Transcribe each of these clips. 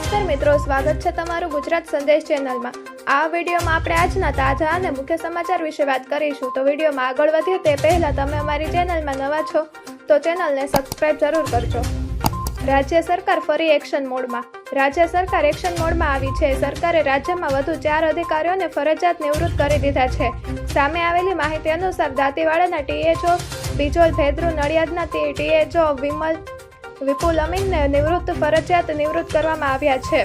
નમસ્કાર મિત્રો, સ્વાગત છે તમારું ગુજરાત સંદેશ ચેનલમાં. આ વિડીયોમાં આપણે આજના તાજા અને મુખ્ય સમાચાર વિશે વાત કરીશું. તો વિડીયોમાં આગળ વધીએ તે પહેલાં તમે અમારી ચેનલમાં નવા છો, તો ચેનલને સબસ્ક્રાઇબ જરૂર કરજો. રાજ્ય સરકાર ફરી એક્શન મોડમાં. રાજ્ય સરકાર એક્શન મોડમાં આવી છે. સરકારે રાજ્યમાં વધુ ચાર અધિકારીઓને ફરજિયાત નિવૃત્ત કરી દીધા છે. સામે આવેલી માહિતી અનુસાર દાંતીવાડાના ટીએચઓ, બિજોલ ભેદ્રુ નડિયાદના ટીએચઓ વિમલ વિપુલ અમીનને નિવૃત્ત ફરજિયાત નિવૃત્ત કરવામાં આવ્યા છે.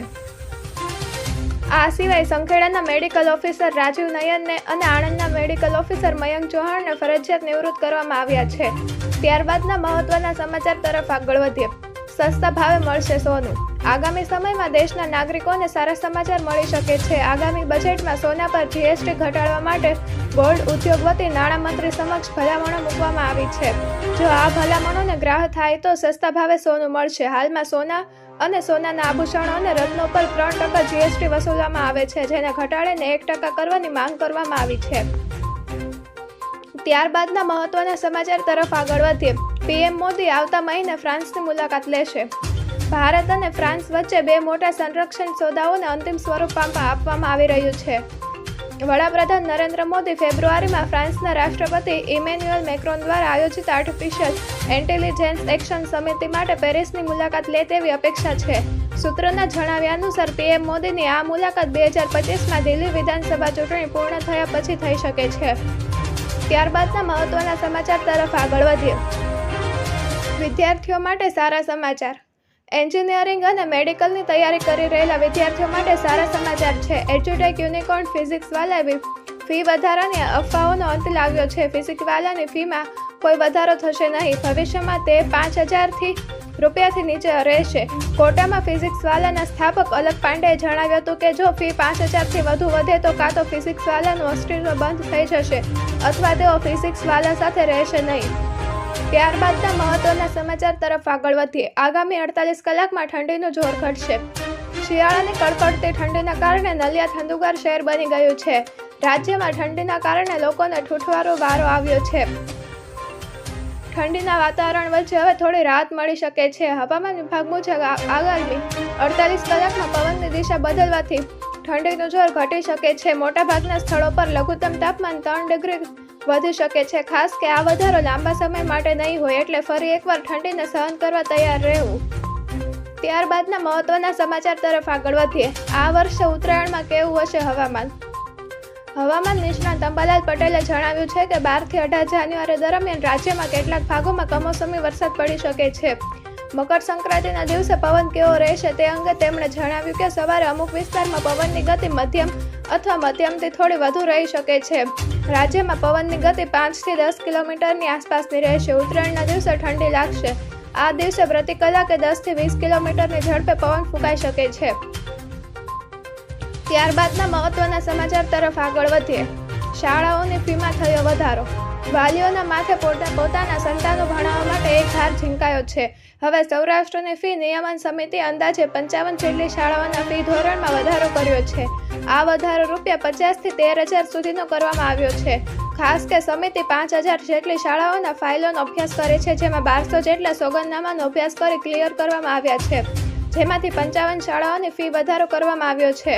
આ સિવાય સંખેડાના મેડિકલ ઓફિસર રાજીવ નયનને અને આણંદના મેડિકલ ઓફિસર મયંક ચૌહાણને ફરજિયાત નિવૃત્ત કરવામાં આવ્યા છે. ત્યારબાદના મહત્વના સમાચાર તરફ આગળ વધીએ. સસ્તા ભાવે મળશે સોનું. આગામી સમયમાં દેશના નાગરિકોને સારા સમાચાર મળી શકે છે. આગામી બજેટમાં સોના પર જીએસટી ઘટાડવા માટે ગોલ્ડ ઉદ્યોગ વતી નાણામંત્રી સમક્ષ ભલામણો મૂકવામાં આવી છે. જો આ ભલામણોને ગ્રાહ થાય તો સસ્તા ભાવે સોનું મળશે. હાલમાં સોના અને સોનાના આભૂષણો અને રત્નો પર ત્રણ ટકા જીએસટી વસૂલવામાં આવે છે, જેને ઘટાડીને એક ટકા કરવાની માંગ કરવામાં આવી છે. ત્યારબાદના મહત્વના સમાચાર તરફ આગળ વધીએ. પીએમ મોદી આવતા મહિને ફ્રાન્સની મુલાકાત લેશે. ભારત અને ફ્રાન્સ વચ્ચે બે મોટા સંરક્ષણ સોદાઓને અંતિમ સ્વરૂપ આપવામાં આવી રહ્યું છે. વડાપ્રધાન નરેન્દ્ર મોદી ફેબ્રુઆરીમાં ફ્રાન્સના રાષ્ટ્રપતિ ઇમેન્યુઅલ મેક્રોન દ્વારા આયોજિત આર્ટિફિશિયલ ઇન્ટેલિજન્સ એક્શન સમિતિ માટે પેરિસની મુલાકાત લે તેવી અપેક્ષા છે. સૂત્રોના જણાવ્યા અનુસાર, પીએમ મોદીની આ મુલાકાત બે હજાર પચીસમાં દિલ્હી વિધાનસભા ચૂંટણી પૂર્ણ થયા પછી થઈ શકે છે. ત્યારબાદના મહત્વના સમાચાર તરફ આગળ વધીએ. વિદ્યાર્થીઓ માટે સારા સમાચાર. એન્જિનિયરિંગ અને મેડિકલની તૈયારી કરી રહેલા વિદ્યાર્થીઓ માટે સારા સમાચાર છે. એજ્યુટેક યુનિકોર્ન ફિઝિક્સવાલા ફી વધારાની અફવાઓનો અંત લાવ્યો છે. ફિઝિક્સવાલાની ફીમાં કોઈ વધારો થશે નહીં. ભવિષ્યમાં તે પાંચ હજારથી રૂપિયાથી નીચે રહેશે. કોટામાં ફિઝિક્સવાલાના સ્થાપક અલગ પાંડેએ જણાવ્યું હતું કે જો ફી પાંચ હજારથી વધુ વધે તો કાં તો ફિઝિક્સવાલાનું અસ્તિત્વ બંધ થઈ જશે અથવા તેઓ ફિઝિક્સવાલા સાથે રહેશે નહીં. ત્યારબાદના મહત્વના સમાચાર તરફ આગળ વધીએ. આગામી અડતાલીસ કલાકમાં ઠંડીનું જોર ઘટશે. શિયાળાની કડકડતી ઠંડીના કારણે નલિયા ઠંડુગાર શહેર બની ગયું છે. રાજ્યમાં ઠંડીના કારણે લોકોને ઠૂઠવારો વારો આવ્યો છે. ઠંડીના વાતાવરણ વચ્ચે હવે થોડી રાહત મળી શકે છે. હવામાન વિભાગ મુજબ આગામી અડતાલીસ કલાકમાં પવનની દિશા બદલવાથી ઠંડીનું જોર ઘટી શકે છે. મોટાભાગના સ્થળો પર લઘુત્તમ તાપમાન ત્રણ ડિગ્રી વધી શકે છે, ખાસ કે આ વધારો લાંબા સમય માટે નહીં હોય એટલે ફરી એકવાર ઠંડીને સહન કરવા તૈયાર રહેવું. ત્યારબાદના મહત્વના સમાચાર તરફ આગળ વધીએ. આ વર્ષે ઉત્તરાયણમાં કેવું હશે હવામાન? હવામાન નિષ્ણાત અંબાલાલ પટેલે જણાવ્યું છે કે બારથી અઢાર જાન્યુઆરી દરમિયાન રાજ્યમાં કેટલાક ભાગોમાં કમોસમી વરસાદ પડી શકે છે. મકર સંક્રાંતિના દિવસે પવન કેવો રહેશે તે અંગે તેમણે જણાવ્યું કે સવારે અમુક વિસ્તારમાં પવનની ગતિ મધ્યમ અથવા મધ્યમથી થોડી વધુ રહી શકે છે. રાજ્યમાં પવનની ગતિ પાંચથી દસ કિલોમીટરની આસપાસની રહેશે. ઉત્તરાયણના દિવસે ઠંડી લાગશે. આ દિવસે પ્રતિ કલાકે દસથી વીસ કિલોમીટરની ઝડપે પવન ફૂંકાઈ શકે છે. ત્યારબાદના મહત્વના સમાચાર તરફ આગળ વધીએ. શાળાઓની ફીમાં થયો વધારો. વાલીઓના માથે પોતે પોતાના સંતાનો ભણાવવા માટે એક ભાર ઝીંકાયો છે. હવે સૌરાષ્ટ્રની ફી નિયમન સમિતિ અંદાજે પંચાવન જેટલી શાળાઓના ફી ધોરણમાં વધારો કર્યો છે. આ વધારો રૂપિયા પચાસથી તેર હજાર સુધીનો કરવામાં આવ્યો છે. ખાસ કે સમિતિ પાંચ હજાર જેટલી શાળાઓના ફાઇલોનો અભ્યાસ કરે છે, જેમાં બારસો જેટલા સોગંદનામાનો અભ્યાસ કરી ક્લિયર કરવામાં આવ્યા છે. જેમાંથી પંચાવન શાળાઓની ફી વધારો કરવામાં આવ્યો છે.